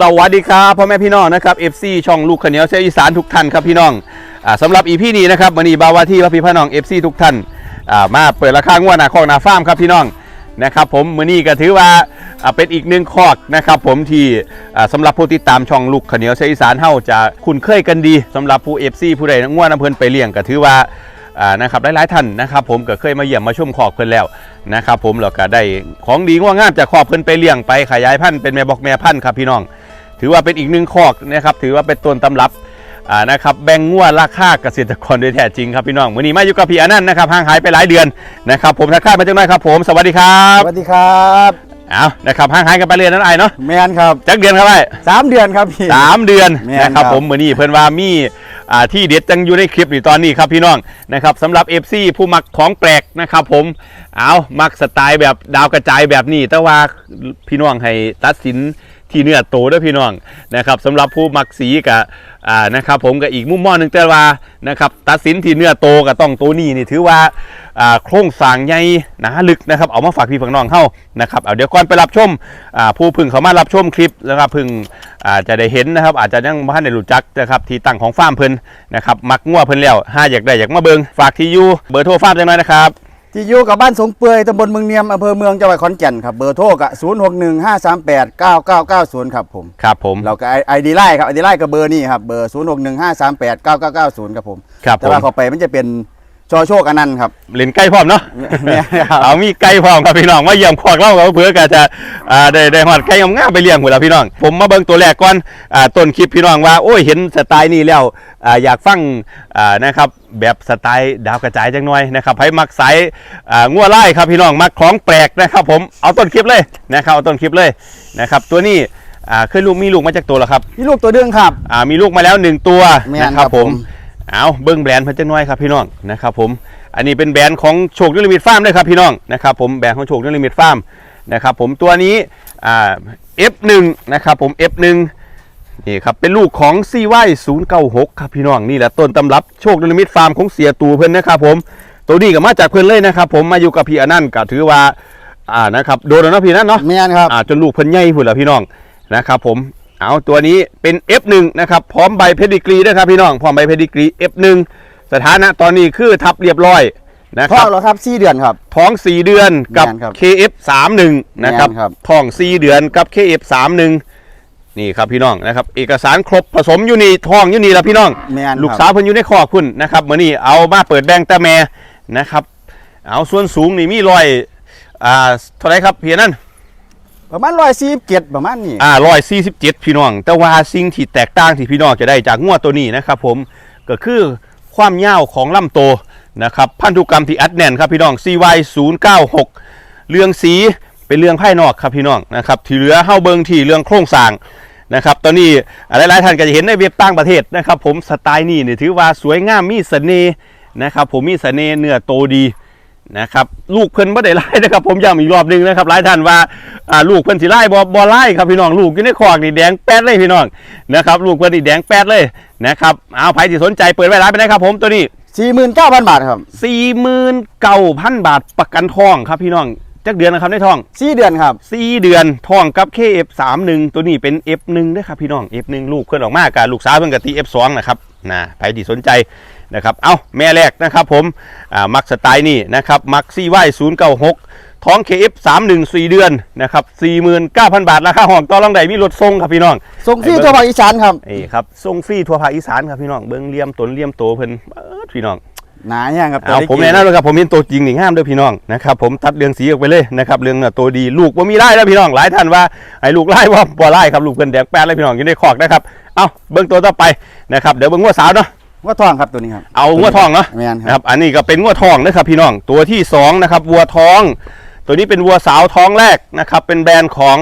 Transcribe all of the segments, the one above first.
สวัสดีครับพ่อแม่พี่น้องนะครับ FC ช่องลูกขเหนียวเสียอีสานทุกท่านครับพี่น้องอ่าสำหรับอีพี่นี้นะครับมันนี้บาวาที่พระพี่พระน้อง FC ทุกท่านมาเปิดราคางวดหนาคอกหนาฟาร์มครับพี่น้องนะครับผมมือนี้ก็ถือว่าเป็นอีกหนึ่งคอกนะครับผมที่อ่าสำหรับผู้ติดตามช่องลูกขเหนียวเสียอีสานเฮาจะคุ้นเคยกันดีสำหรับผู้ FC ผู้ใดงวดน้ำเพลินไปเลี้ยงก็ถือว่านะครับหลายๆท่านนะครับผมก็เคยมาเยี่ยมมาชมขอบเพิ่นแล้วนะครับผมแล้วก็ได้ของดีง่วงงามจากขอบเพิ่นไปเลี้ยงไปขยายพันธุ์เป็นแม่บอกแม่พันธุ์ครับพี่น้อง ถือว่าเป็นอีกหนึ่งคอกนะครับถือว่าเป็นต้นตำรับอ่านะครับแบ่งงัวราคาเกษตรกรโดยแท้จริงครับพี่น้องวันนี้มาอยู่กับพี่อนันต์นะครับห่างหายไปหลายเดือนนะครับผมทักทายมาจังหน่อยครับผมสวัสดีครับสวัสดีครับเอานะครับห่างหายกันไปเรียนนั่นไอเนาะแมนครับจักเดือนครับไอ้สามเดือนครับพี่สามเดือนแม่นนะครับครับผมมือนี้เพิ่นว่ามีอ่าที่เด็ดจังอยู่ในคลิปอยู่ตอนนี้ครับพี่น้องนะครับสำหรับ FC ผู้มักของแปลกนะครับผมเอามักสไตล์แบบดาวกระจายแบบนี้แต่ว่าพี่น้องให้ตัดสิน ที่เนื้อโตด้วยพี่น้องนะครับสำหรับผู้มักสีกับอ่านะครับผมกับอีกมุมมองหนึ่งแต่ว่านะครับตัดสินที่เนื้อโตกับต้องตัวนี้นี่ถือว่าอ่าโครงสร้างใหญ่หนาลึกนะครับเอามาฝากพี่ฝากน้องเข้านะครับเอาเดี๋ยวก่อนไปรับชมอ่าผู้พึ่งเขามารับชมคลิปนะครับพึ่งอาจจะได้เห็นนะครับ อาจจะยังไม่ทันได้รู้จักนะครับที่ตั้งของฟาร์มเพิ่นนะครับมักงัวเพิ่นแล้วห้าอยากได้อยากมาเบิงฝากที่อยู่เบอร์โทรฟาร์มจังหน่อยนะครับ ที่อยู่กับบ้านสงเปื่อยตำบลเมืองเนียมอำเภอเมืองจังหวัดขอนแก่นครับเบอร์โทรกับ0 6 1 5 3 8 9 9 9 0ครับผม ครับผม เราก็ไอดีไลน์ครับไอดีไลน์กับเบอร์นี่ครับเบอร์0 6 1 5 3 8 9 9 9 0ครับผม ครับผแต่มว่าเข้าไปมันจะเป็น ชอโชคอนันต์ครับ เล่นใกล้พร้อมเนาะแม่ครับ เอามีไก่พร้อมครับพี่น้องมาเยี่ยมคอกเล่ากับเพื่อก็จะอ่าได้ได้หอดไก่งามๆไปเลี้ยงหมดแล้วพี่น้อง ผมมาเบิ่งตัวแรกก่อนอ่าต้นคลิปพี่น้องว่าโอ้ยเห็นสไตล์นี้แล้วอ่าอยากฟังอ่านะครับแบบสไตล์ดาวกระจายจังหน่อยนะครับให้มักสายอ่างัวไล่ครับพี่น้องมักของแปลกนะครับ ผมเอาต้นคลิปเลยนะครับเอาต้นคลิปเลยนะครับตัวนี้อ่าเคยลูกมีลูกมาจากตัวแล้วครับพี่ลูกตัวเดืองครับ อ่ามีลูกมาแล้วหนึ่งตัวแม่นนะครับครับผมผม เอาเบิ้งแบรนด์เพิ่นจังน้อยครับพี่น้องนะครับผมอันนี้เป็นแบรนด์ของโชคนิลิมิตฟาร์มด้วยครับพี่น้องนะครับผมแบรนด์ของโชคนิลิมิตฟาร์มนะครับผมตัวนี้อ่า F1 นะครับผม F1 นี่ครับเป็นลูกของ CY 096 ครับพี่น้องนี่แหละต้นตำรับโชคนิลิมิตฟาร์มของเสียตูเพิ่นนะครับผมตัวนี้ก็มาจากเพิ่นเลยนะครับผมมาอยู่กับพี่อนันต์ก็ถือว่าอ่านะครับโดนแล้วเนาะพี่อนันต์เนาะแมนครับอ่าจนลูกเพิ่นใหญ่พุ่นละพี่น้องนะครับผม เอาตัวนี้เป็น F1 นะครับ พร้อมใบเพดิกรีด้วยครับพี่น้อง พร้อมใบเพดิกรี F1 สถานะตอนนี้คือทับเรียบร้อยนะคพ่อรับเหรอครับ4เดือนครับ ท้อง 4 เดือนกับ แม่นครับ KF31 นะครับแม่นครับ ท้อง 4 เดือนกับ KF31 นี่ครับพี่น้องนะครับ เอกสารครบผสมอยู่นี่ท้องอยู่นี่ละพี่น้อง แมนลูกครับสาวเพิ่นอยู่ในคอกพุ่นนะครับมื้อนี้เอามาเปิดแบงค์แต่แม่นะครับ เอาส่วนสูงนี่มีรอยอ่าเท่าไหรครับพี่นั่น ประมาณร้อยสี่เจ็ดประมาณนี้อ่าร้อยสี่สิบเจ็ดพี่น้อง แต่ว่าสิ่งที่แตกต่างที่พี่น้องจะได้จากงวดตัวนี้นะครับผมก็คือความยาวของลำโตนะครับพันธุกรรมที่อัดแน่นครับพี่น้อง CY 0 9 6เรื่องสีเป็นเรื่องภายนอกครับพี่น้องนะครับที่เหลือเฮาเบิงที่เรื่องโครงสร้างนะครับตอนนี้หลายๆท่านก็จะเห็นในเว็บต่างประเทศนะครับ ผมสไตล์นี้เนี่ยถือว่าสวยงามมีเสน่ห์นะครับผมมีเสน่ห์เนื้อโตดี นะครับลูกเพิ่นบ่ได้ไล่นะครับผมย้ำอีกรอบหนึงนะครับหลายท่านว่าอ่าลูกเพิ่นสิไล่บ่บ่ไล่ครับพี่น้องลูกอยู่ในคอกนี่แดงแป๊ดเลยพี่น้องนะครับลูกเพิ่นนี่แดงแป๊ดเลยนะครับเอาใครที่สนใจเปิดไว้ร้านไปได้ครับผมตัวนี้49,000บาทครับ49,000บาทประกันทองครับพี่น้องจักเดือนนะครับในทอง4เดือนครับ4เดือนทองกับ KF31 ตัวนี้เป็น F1 ด้วยครับพี่น้อง F1 ลูกเพิ่นออกมากับลูกสาวเพิ่นกับตี F2 นะครับนะใครที่สนใจ นะครับ เอาแม่แรกนะครับผมอ่ามักสไตล์นี่นะครับมักซีไว096ท้อง KF31 4เดือนนะครับ49,000บาทราคาห้องต่อรองใดมีรถส่งครับพี่น้องส่งฟรีทั่วภาคอีสานครับนี่ครับส่งฟรีทั่วภาคอีสานครับพี่น้องเบิ้งเลี่ยมตนเลี่ยมโตเพิ่นเอิ้ดพี่น้องหนาเนี่ยครับเอาตัวผมเล็กแนะนำเลยครับผมเห็นตัวจริงนี่งามเด้วยพี่น้องนะครับผมตัดเรื่องสีออกไปเลยนะครับเรื่องเนื้อตัวดีลูกว่ามีไล่แล้วพี่น้องหลายท่านว่าไอ้ลูกไล่ว่าบ่ไล่ครับลูกเพิ่นแดงแป๊ดเลยพี่น้องอยู่ในคอกนะครับเอาเบิ้งตัวต่อไปนะครับเดี๋ยวเบิ้งงัวสาวเนาะ ว่าทองครับตัวนี้ครับ เอางัวทองเนาะแมนคนะครัรับบอันนี้ก็เป็นงัวทองนะครับพี่น้อง ตัวที่สองนะครับวัวทอง ตัวนี้เป็นวัวสาวท้องแรกนะครับ เป็นแบรนด์ของ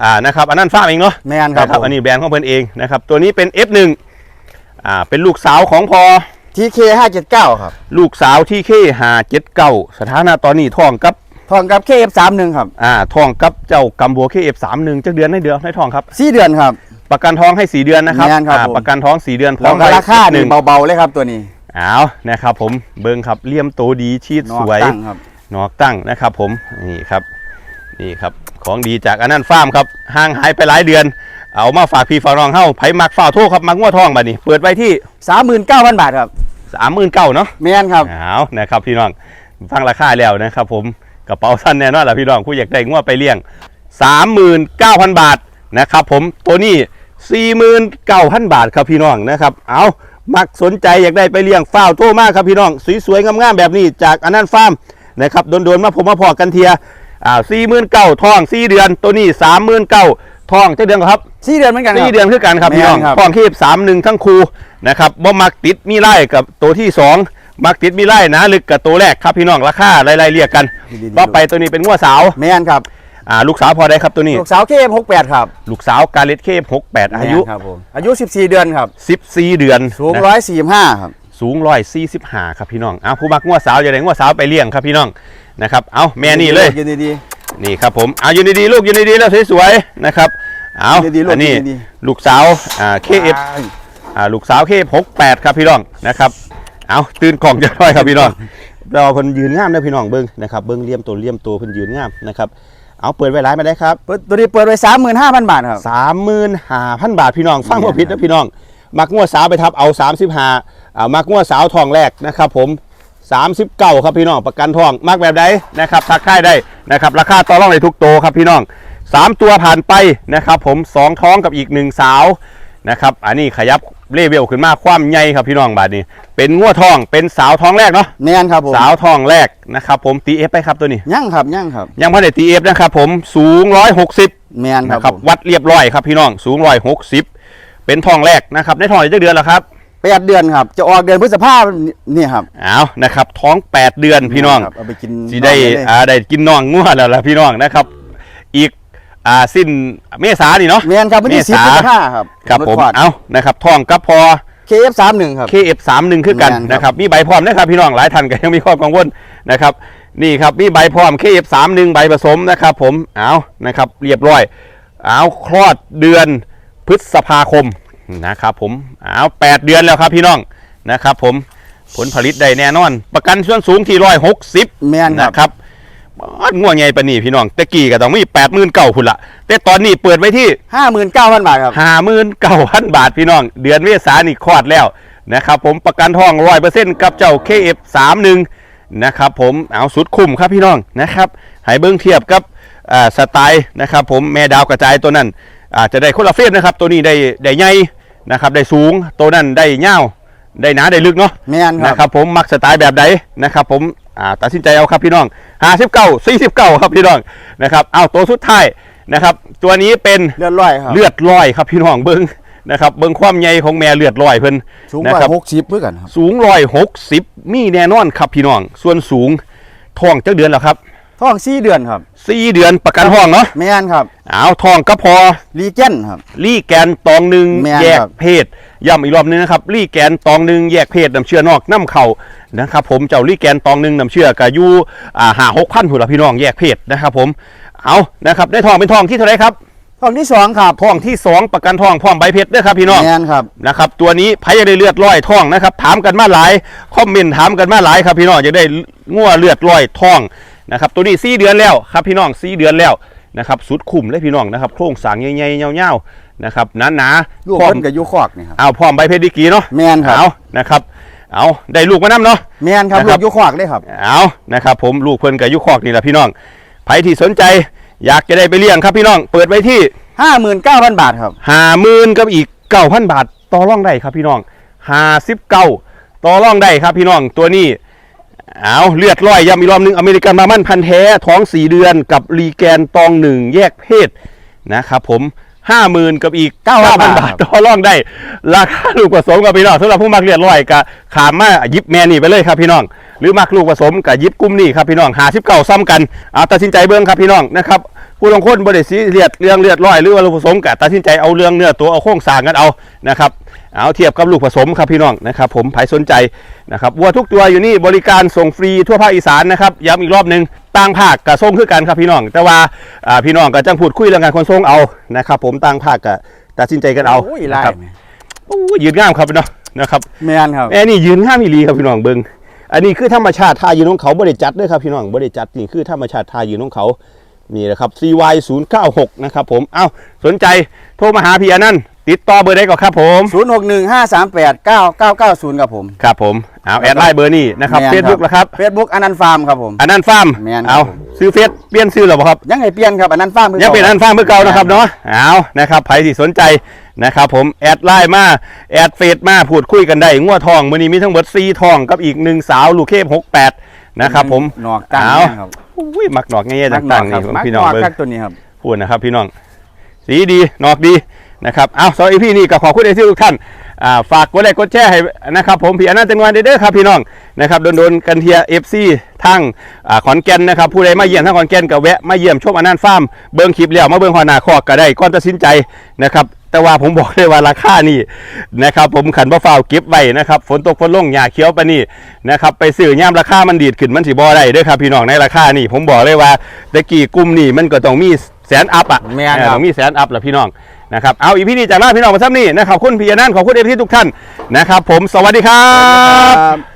อ่า นะครับ อันนั้นฟ้าร์มเองเนาะ แมนครับนะครับผมอันนี้แบรนด์ของเพิ่นเองนะครับ ตัวนี้เป็น F1 อ่า เป็นลูกสาวของพอ ทีเค579ครับลูกสาวที่เคหาเจ็ดเก้าสถานะตอนนี้ท้องกับ ทองกับ KF31 ครับอ่าท้องกับเจ้ากัมบัวเคเอฟสามหนึ่งจักเดือนให้เดือนให้ท้องครับ4เดือนครับ ประกันท้องให้สี่เดือนนะครับแม่นครับอ่าผม ประกันท้องสี่เดือนแล้วก็ราคาหนี่นึ่งเบาๆเลยครับตัวนี้เอานะครับผมเบิ้งครับเลี่ยมโตดีชีดนอสกวย ตั้งครับ นอกตั้งนะครับผมนี่ครับนี่ครับของดีจากอันนั้นฟาร์มครับห่างหายไปหลายเดือน เอามาฝากพี่ฝากน้องเฮาไผมักฝ่าวโทรครับมักงัวทองบัดนี้ เปิดไว้ที่สามหมื่นเก้าพันบาทครับ39,000เนาะแมนครับเอานะครับพี่น้องฟังราคาแล้วนะครับผมกระเป๋าสั้นแน่นอนล่ะพี่น้องผู้อยากได้งัวไปเลี้ยง 39,000 บาทนะครับผมตัวนี้ 49,000 บาทครับพี่น้องนะครับเอามักสนใจอยากได้ไปเลี้ยงฝ้าวโทรมากครับพี่น้อง สวยๆงามๆแบบนี้จากอนันต์ฟาร์มนะครับโดนๆมาผมมาพอกันเทียอ่า49,000ทอง4เดือนตัวนี้39,000ทองเท่าเดือนครับสี่เดือนเหมือนกันคสี่รับเดือนคือกันครับแม่นพี่น้องครับทองคีบสามหนึ่งทั้งคู่นะครับบ่มักติดมีไล่กับตัวที่สองมักติดมีไล่นะลึกกับตัวแรกครับพี่น้องราคาไล่ๆเรียกกันดีๆต่อไปตัวนี้เป็นงัวสาวแมนครับ อ่าลูกสาวพอได้ครับตัวนี้ ลูกสาวเคมหกแปดครับลูกสาวกาเลตเคบหกแปดอายุแม่นครับผมอายุสิบสี่เดือนครับสิบสี่เดือนสูงนะ ร้อยสี่ห้าครับ สูงร้อยสี่สิบห้าครับพี่น้องอ้าวผู้มักงัวสาวอย่าได้งัวสาวไปเลี้ยงครับพี่น้องนะครับเอาแม่นี่เลยยืนดี นี่ครับผมเอาอยู่ดีๆลูกอยู่ดีๆแล้วสวยๆนะครับเอาดีๆลูกอันนี้ดี ลูกสาวอ่าๆ KF อ่าลูกสาวเคพกแปดครับพี่น้องนะครับเอาตื่นกล่องจะร้อยครับพี่น้องเราคนยืนงามนะพี่น้องเบิ้งนะครับเบิ้งเลี่ยมตัวเลี่ยมตัวเพิ่นยืนงามนะครับ เอาเปิดไว้ร้ายมาได้ครับ เปิดตัวนี้เปิดไว้สามหมื่นห้าพันบาทครับสามหมื่นห้าพันบาทพี่น้อง ฟังบ่ผิดนะพี่น้อง มักงวดสาวไปทับเอาสามสิบห้าอ่ามักงวดสาวทองแรกนะครับ ผมสามสิบเก้าครับพี่น้องประกันทองมักแบบใดนะครับทักค่ายได้นะครับ ราคาต่อรองในทุกโตวครับพี่น้องสามตัวผ่านไปนะครับ ผมสองท้องกับอีกหนึ่งสาวนะครับ อันนี้ขยับ เลเวลขึ้นมาความใหญ่ครับพี่น้องบาดนี้เป็นงัวทองเป็นสาวทองแรกเนาะแมนครับผมสาวทองแรกนะครับผมตีเอฟไปครับตัวนี้ยั่งครับยั่งครับ ยังพอได้ตีเอฟนะครับผมสูง160แมนครันะบครับผมวัดเรียบร้อยครับพี่น้องสูง160เป็นทองแรกนะครับในทองอีกเดือนแล้วครับแปดเดือนครับ จะออกเดือนพฤษภาเนี่ยครับเอานะครับ ท้อง8เดือนพี่น้องครับเอาไปกินสิได้นอนเลยอ่าได้กินน้องงัวแล้วล่ะพี่น้องนะครับ อีก อ่าสิ้นเมษานี่เนาะ แมนครับวันที่สิบเมษา พฤษภาครับครับผมเอานะครับทองกับพอเคฟสามหนึ่งครับ KF31 คือกันแม่นครับ นะครับ มีใบพร้อมนะครับพี่น้องหลายท่านก็ยังมีข้อกังวลนะครับ นี่ครับ มีใบพร้อม KF31 ใบผสมนะครับผม เอานะครับ เรียบร้อย เอาคลอดเดือนพฤษภาคมนะครับผม เอา8เดือนแล้วครับพี่น้องนะครับผม ผลผลิตได้แน่นอน ประกันส่วนสูงที่160แมนครับ นะครับ บ้านง่วงไงปะนี่พี่น้องตะกี้ก็ต้องมี8 0 0 0 0เก่าพุ่นละแต่ตอนนี้เปิดไว้ที่ห้าหมื่นเก้าพันบาทครับห้าหมื่นเก้าพันบาทพี่น้อง เดือนเมษายนนี่คลอดแล้วนะครับผมประกันทองร้อยเปอร์เซ็นต์กับเจ้า KF 3 1 นะครับผมเอาสุดคุ้มครับพี่น้องนะครับให้เบิ้งเทียบกับอ่าสไตล์นะครับผมแม่ดาวกระจายตัวนั้นอาจจะได้คนละเฟสนะครับ ตัวนี้ได้ได้ใหญ่นะครับได้สูงตัวนั้นได้ยาวได้หนาได้ลึกเนาะแมนคนะรับครับผมมักสไตล์แบบใดนะครับผม อ่าตัดสินใจเอาครับพี่น้อง59 49ครับพี่น้องนะครับเอาตัวสุดท้ายนะครับ ตัวนี้เป็นเลือดร้อยครับเลือดลอยครับพี่น้องเบิ้งนะครับเบิ้งความใหญ่ของแม่เลือดลอยเพิ่นสูงนะกว่าครับหกสิบเพื่อกันครับสูงร้อยหกสิบมีแน่นอนครับพี่น้อง ส่วนสูงท้องจักเดือนแล้วครับท้องสี่เดือนครับสี่เดือนประกันท้องเนาะแมนครับเอาท้องก็พอลีเจนครับ ลี่แกนตองหนึ่งแม่นแยกครับเพศ ย้ำอีกรอบนึงนะครับลี่แกนตองหนึ่งแยกเพศน้ำเชื่อนอกน้ำเข่านะครับผมเจ้าลี่แกนตองหนึ่งน้ำเชื่อกายูอ่าหาหกพันหัวละพี่น้องแยกเพศนะครับผมเอานะครับได้ทองเป็นทองที่เท่าไหรครับท้องที่สองครับทองที่สองประกันทองพร้อมใบเพชรเด้อครับพี่น้องแมนครับนะครับตัวนี้ไผ่ได้เลือดลอยท่องนะครับถามกันมาหลายคอมเมนต์ถามกันมาหลายครับพี่น้องจะได้งัวเลือดลอยท่องนะครับตัวนี้สี่เดือนแล้วครับพี่น้องสี่เดือนแล้วนะครับสุดคุ้มเลยพี่น้องนะครับโครงสร้างใหญ่ๆเงาๆ นะครับหนาๆลูกพร้อมเพิ่นกับยูคอกนี่ครับ เอาพร้อมใบเพชรดีกรีเนาะแมนครับ เอานะครับ เอาได้ลูกมานํเนาะ แมนครับนะคลูรับ กยูคอกเลยครับ เอานะครับผมลูกเพิ่นกับยุคอกนี่แหละพี่น้องไผที่สนใจ อยากจะได้ไปเลี้ยงครับพี่น้อง เปิดไว้ที่ ห้าหมื่นเก้าพันบาทครับ ห้าหมื่นกับอีกเก้าพันบาทต่อรองได้ครับพี่น้องห้าสิบเก้าต่อรองได้ครับพี่น้องตัวนี้เอาเลือดร้อยย้ำอีกรอบหนึงอเมริกันมามันพันธุ์แท้ท้องสี่เดือนกับรีแกนตองหนึ่งแยกเพศนะครับผม ห้าหมื่นกับอีกเก้าพันบาทต่อรองได้ ราคาลูกผสมกับพี่น้องสำหรับผู้มักเลือดร้อยกับขามมาหยิบแม่นี่ไปเลยครับพี่น้อง หรือมักลูกผสมกับหยิบกุ้มนี่ครับพี่น้องหาสิบเก้าซ้ำกันเอาตัดสินใจเบิ้งครับพี่น้องนะครับผู้ลงคนบริสีเลือดเรื่องเลือดร้อยหรือว่าลูกผสมกับตัดสินใจเอาเรื่องเนื้อตัวเอาโครงสร้างกันเอานะครับเอาเทียบกับลูกผสมครับพี่น้องนะครับผมใครสนใจนะครับวัวทุกตัวอยู่นี่บริการส่งฟรีทั่วภาคอีสานนะครับย้ำอีกรอบหนึ่ง ต่างภาคกับส่งคือกันครับพี่น้อง แต่ว่าอ่าพี่น้องก็จังพูดคุยเรื่องการขนส่งเอานะครับ ผมต่างภาคก็ตัดสินใจกันเอาโอ้ยนะลายครับโอ้ยยืนงามครับพี่น้องนะครับแมนครับแม่นี่ยืนห้ามอีหลีครับพี่น้องเบิงอันนี้คือธรรมชาติท่ายืนของเขาบริจัดด้วยครับพี่น้องบริจัดนี่คือธรรมชาติท่ายืนของเขานี่แหละครับ CY 0 9 6 นะครับผมเอ้าสนใจโทรมาหาพี่อนันต์ ติดต่อเบอร์ได้ก่อนครับผม ศูนย์หกหนึ่งห้าสามแปดเก้าเก้าเก้าศูนย์ครับผม ครับผมเอาแอดไลน์เบอร์นี้นะครับแม่เฟซบุ๊กแล้วครับเฟซบุ๊กอนันต์ฟาร์มครับผมอนันต์ฟาร์มแม่นครับเอาผม ซื้อเฟซเปลี่ยนซื้อหรอเปล่าครับ ยังไงเปลี่ยนครับอนันต์ฟาร์มคือยังเป็นอันฟาร์มเมื่อเก่านะครับเนาะเอานะครับใครที่สนใจนะครับผมแอดไลน์มา แอดเฟซมาพูดคุยกันได้งัวทองมื้อนี้มีทั้งหมด4ทองกับอีกหนึ่งสาวลูกเทพ68 นะครับผมหนอกตั้งเอาครับอุ้ยมักหนอกง่ายๆต่างๆนี่มักพี่หนน้องอกเบิ่งครับตัวนี้ครับ พูดนะครับพี่น้อง สีดีหนอกดี นะครับเอาสำหรับพี่นี่ก็ขอบคุณเอซีทุกท่านอ่าฝากกดไลค์กดแชร์ให้นะครับผมพี่อนันต์เต็นวันเด้อครับพี่น้องนะครับโดนๆกันเทียเอฟซีทั้งอ่าขอนแก่นนะครับผู้ใดมาเยี่ยมทั้งขอนแก่นก็แวะมาเยี่ยมชมอนันต์ฟาร์มเบิ้งคลิปแล้วมาเบิ้งหอนาคอกก็ได้ก่อนตัดสินใจนะครับแต่ว่าผมบอกเลยว่าราคานี่นะครับผมขันบ่ฟ้าวเก็บไว้นะครับฝนตกฝนลงหญ้าเขียวปะนี่นะครับไปซื้อย่ามราคามันดีดขึ้นมันสิบ่ได้เด้อครับพี่น้องในราคานี่ผมบอกเลยว่าตะกี้กลุ่มนี่มันก็ต้องมีแสนอัพอะแม่นเออครับต้องมีแสนอัพแหละพี่น้อง นะครับเอาอีพี่นี่จากลาพี่น้องมาซ้ำนี่นะครับขอบคุณพี่นันต์ขอบคุณเอฟที่ทุกท่านนะครับผมสวัสดีครับ